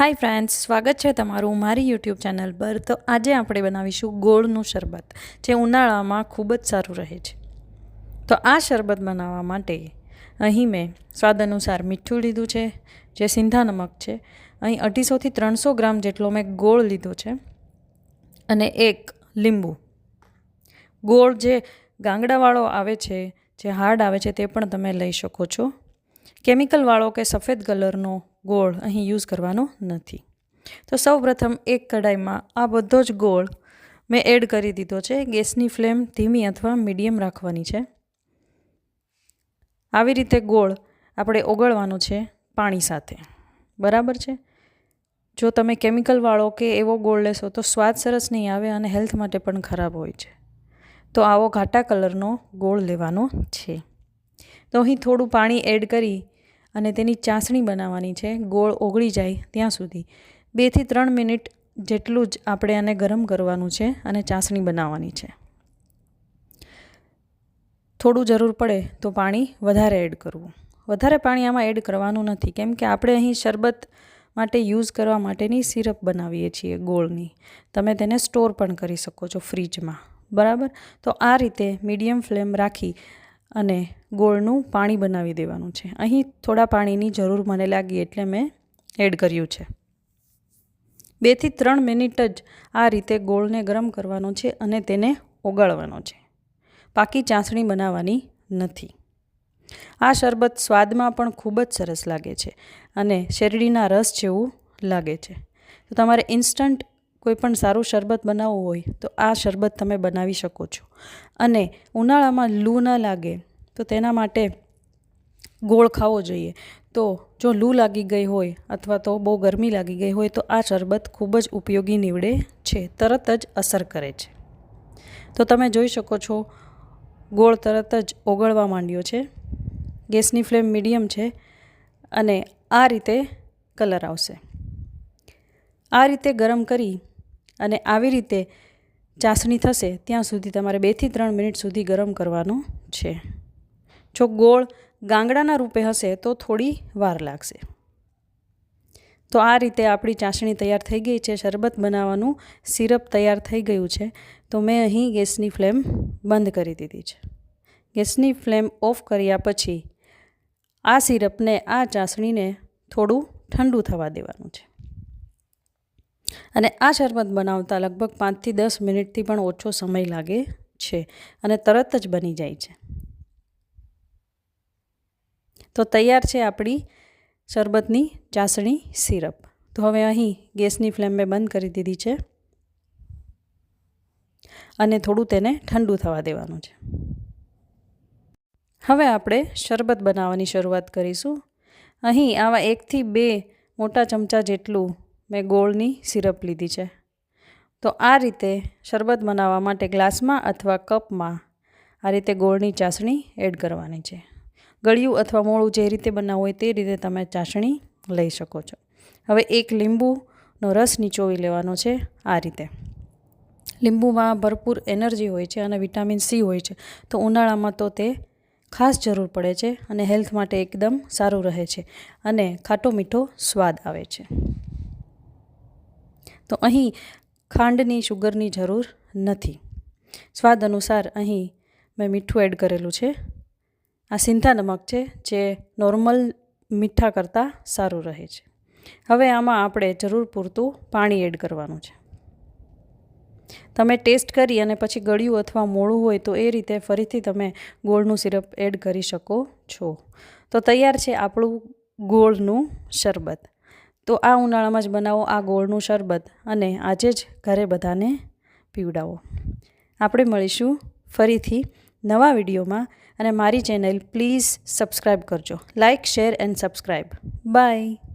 Hi friends, સ્વાગત છે તમારું મારી યુટ્યુબ ચેનલ પર. તો આજે આપણે બનાવીશું ગોળનું શરબત, જે ઉનાળામાં ખૂબ જ સારું રહે છે. તો આ શરબત બનાવવા માટે અહીં મેં સ્વાદ અનુસાર મીઠું લીધું છે, જે સિંધા નમક છે. અહીં અઢીસોથી ત્રણસો ગ્રામ જેટલો મેં ગોળ લીધો છે અને એક લીંબુ. ગોળ જે ગાંગડાવાળો આવે છે, જે હાર્ડ આવે છે, તે પણ તમે લઈ શકો છો. કેમિકલવાળો કે સફેદ કલરનો ગોળ અહીં યુઝ કરવાનો નથી. તો સૌ પ્રથમ એક કઢાઈમાં આ બધો જ ગોળ મેં એડ કરી દીધો છે. ગેસની ફ્લેમ ધીમી અથવા મીડિયમ રાખવાની છે. આવી રીતે ગોળ આપણે ઓગળવાનો છે પાણી સાથે. બરાબર છે? જો તમે કેમિકલવાળો કે એવો ગોળ લેશો તો સ્વાદ સરસ નહીં આવે અને હેલ્થ માટે પણ ખરાબ હોય છે. તો આવો ઘાટા કલરનો ગોળ લેવાનો છે. તો અહીં થોડું પાણી એડ કરી અને તેની ચાસણી બનાવવાની છે. ગોળ ઓગળી જાય ત્યાં સુધી. બેથી ત્રણ મિનિટ જેટલું જ આપણે આને ગરમ કરવાનું છે અને ચાસણી બનાવવાની છે. થોડું જરૂર પડે તો પાણી વધારે એડ કરવું. વધારે પાણી આમાં એડ કરવાનું નથી. કેમ કે આપણે અહીં શરબત માટે યુઝ કરવા માટેની સિરપ બનાવીએ છીએ ગોળની. તમે તેને સ્ટોર પણ કરી શકો છો ફ્રીજમાં. બરાબર? તો આ રીતે મીડિયમ ફ્લેમ રાખી અને ગોળનું પાણી બનાવી દેવાનું છે. અહીં થોડા પાણીની જરૂર મને લાગી એટલે મેં એડ કર્યું છે. બેથી ત્રણ મિનિટ જ આ રીતે ગોળને ગરમ કરવાનો છે અને તેને ઓગાળવાનો છે. પાકી ચાસણી બનાવવાની નથી. આ શરબત સ્વાદમાં પણ ખૂબ જ સરસ લાગે છે અને શેરડીના રસ જેવું લાગે છે. તો તમારે ઇન્સ્ટન્ટ કોઈ પણ સારું શરબત બનાવવું હોય, તો આ શરબત તમે બનાવી શકો છો. અને ઉનાળામાં લૂ ન લાગે, તો તેના માટે ગોળ ખાવો જોઈએ. તો જો લૂ લાગી ગઈ હોય અથવા તો બહુ ગરમી લાગી ગઈ હોય, તો આ શરબત ખૂબ જ ઉપયોગી નીવડે છે, તરત જ અસર કરે છે. તો તમે જોઈ શકો છો, ગોળ તરત જ ઓગળવા માંડ્યો છે. ગેસની ફ્લેમ મીડિયમ છે અને આ રીતે કલર આવશે. આ રીતે ગરમ કરી અને આવી રીતે ચાસણી થશે, ત્યાં સુધી તમારે બેથી ત્રણ મિનિટ સુધી ગરમ કરવાનું છે. જો ગોળ ગાંગડાના રૂપે હશે, તો થોડી વાર લાગશે. તો આ રીતે આપણી ચાસણી તૈયાર થઈ ગઈ છે, શરબત બનાવવાનું સિરપ તૈયાર થઈ ગયું છે. તો મેં અહીં ગેસની ફ્લેમ બંધ કરી દીધી છે. ગેસની ફ્લેમ ઓફ કર્યા પછી આ સિરપને, આ ચાસણીને થોડું ઠંડુ થવા દેવાનું છે. અને આ શરબત બનાવતા લગભગ પાંચથી દસ મિનિટથી પણ ઓછો સમય લાગે છે અને તરત જ બની જાય છે. તો તૈયાર છે આપણી શરબતની ચાસણી સિરપ. તો હવે અહીં ગેસની ફ્લેમ મેં બંધ કરી દીધી છે. અને થોડું તેને ઠંડુ થવા દેવાનું છે. હવે આપણે શરબત બનાવવાની શરૂઆત કરીશું. અહીં આવા એકથી બે મોટા ચમચા જેટલું મેં ગોળની સિરપ લીધી છે. તો આ રીતે શરબત બનાવવા માટે ગ્લાસમાં અથવા કપમાં આ રીતે ગોળની ચાસણી એડ કરવાની છે. ગળ્યું અથવા મોળું જે રીતે બનાવવું હોય તે રીતે તમે ચાસણી લઈ શકો છો. હવે એક લીંબુનો રસ નીચોવી લેવાનો છે આ રીતે. લીંબુમાં ભરપૂર એનર્જી હોય છે અને વિટામિન સી હોય છે. તો ઉનાળામાં તો તે ખાસ જરૂર પડે છે અને હેલ્થ માટે એકદમ સારું રહે છે અને ખાટો મીઠો સ્વાદ આવે છે. તો અહીં ખાંડની શુગરની જરૂર નથી. સ્વાદ અનુસાર અહીં મેં મીઠું એડ કરેલું છે. આ સિંધા નમક છે, જે નોર્મલ મીઠા કરતાં સારું રહે છે. હવે આમાં આપણે જરૂર પૂરતું પાણી એડ કરવાનું છે. તમે ટેસ્ટ કરી અને પછી ગળ્યું અથવા મોળું હોય તો એ રીતે ફરીથી તમે ગોળનું સિરપ એડ કરી શકો છો. તો તૈયાર છે આપણું ગોળનું શરબત. તો આ ઉનાળામાં જ બનાવો આ ગોળનું શરબત અને આજે જ ઘરે બધાને પીવડાવો. આપણે મળીશું ફરીથી નવા વિડીયોમાં અને મારી ચેનલ પ્લીઝ સબસ્ક્રાઈબ કરજો. Like, share and subscribe bye.